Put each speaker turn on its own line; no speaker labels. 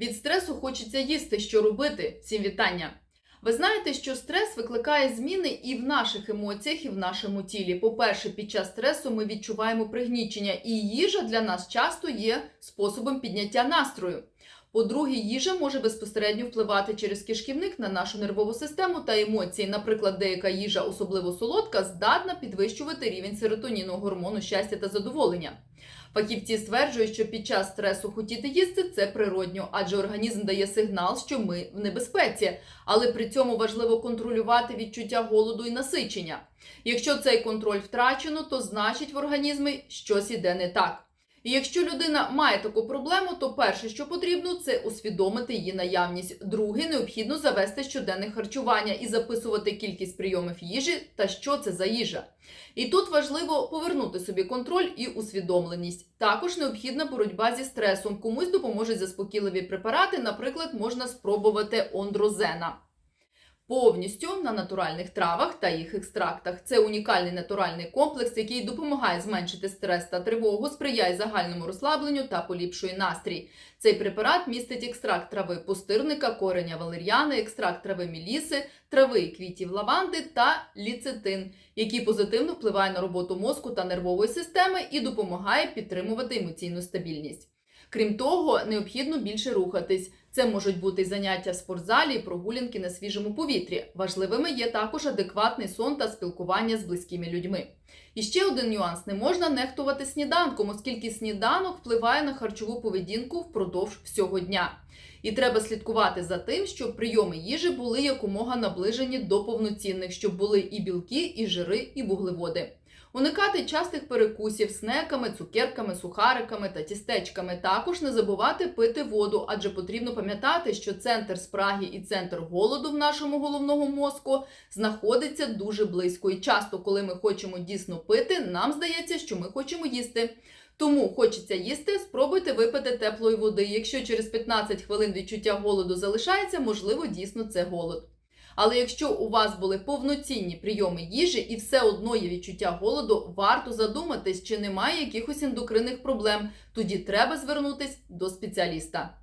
Від стресу хочеться їсти, що робити. Всім вітання. Ви знаєте, що стрес викликає зміни і в наших емоціях, і в нашому тілі. По-перше, під час стресу ми відчуваємо пригнічення, і їжа для нас часто є способом підняття настрою. По-друге, їжа може безпосередньо впливати через кишківник на нашу нервову систему та емоції. Наприклад, деяка їжа, особливо солодка, здатна підвищувати рівень серотоніну, гормону щастя та задоволення. Фахівці стверджують, що під час стресу хотіти їсти це природньо, адже організм дає сигнал, що ми в небезпеці, але при цьому важливо контролювати відчуття голоду і насичення. Якщо цей контроль втрачено, то значить в організмі щось іде не так. І якщо людина має таку проблему, то перше, що потрібно, це усвідомити її наявність. Друге, необхідно завести щоденне харчування і записувати кількість прийомів їжі та що це за їжа. І тут важливо повернути собі контроль і усвідомленість. Також необхідна боротьба зі стресом. Комусь допоможуть заспокійливі препарати, наприклад, можна спробувати ондрозена. Повністю на натуральних травах та їх екстрактах. Це унікальний натуральний комплекс, який допомагає зменшити стрес та тривогу, сприяє загальному розслабленню та поліпшує настрій. Цей препарат містить екстракт трави пустирника, кореня валер'яни, екстракт трави міліси, трави квітів лаванди та ліцетин, який позитивно впливає на роботу мозку та нервової системи і допомагає підтримувати емоційну стабільність. Крім того, необхідно більше рухатись. Це можуть бути заняття в спортзалі, і прогулянки на свіжому повітрі. Важливими є також адекватний сон та спілкування з близькими людьми. І ще один нюанс: не можна нехтувати сніданком, оскільки сніданок впливає на харчову поведінку впродовж всього дня. І треба слідкувати за тим, щоб прийоми їжі були якомога наближені до повноцінних, щоб були і білки, і жири, і вуглеводи. Уникати частих перекусів снеками, цукерками, сухариками та тістечками. Також не забувати пити воду, адже потрібно пам'ятати, що центр спраги і центр голоду в нашому головному мозку знаходиться дуже близько. І часто, коли ми хочемо дійсно пити, нам здається, що ми хочемо їсти. Тому хочеться їсти, спробуйте випити теплої води. Якщо через 15 хвилин відчуття голоду залишається, можливо, дійсно це голод. Але якщо у вас були повноцінні прийоми їжі і все одно є відчуття голоду, варто задуматись, чи немає якихось ендокринних проблем. Тоді треба звернутись до спеціаліста.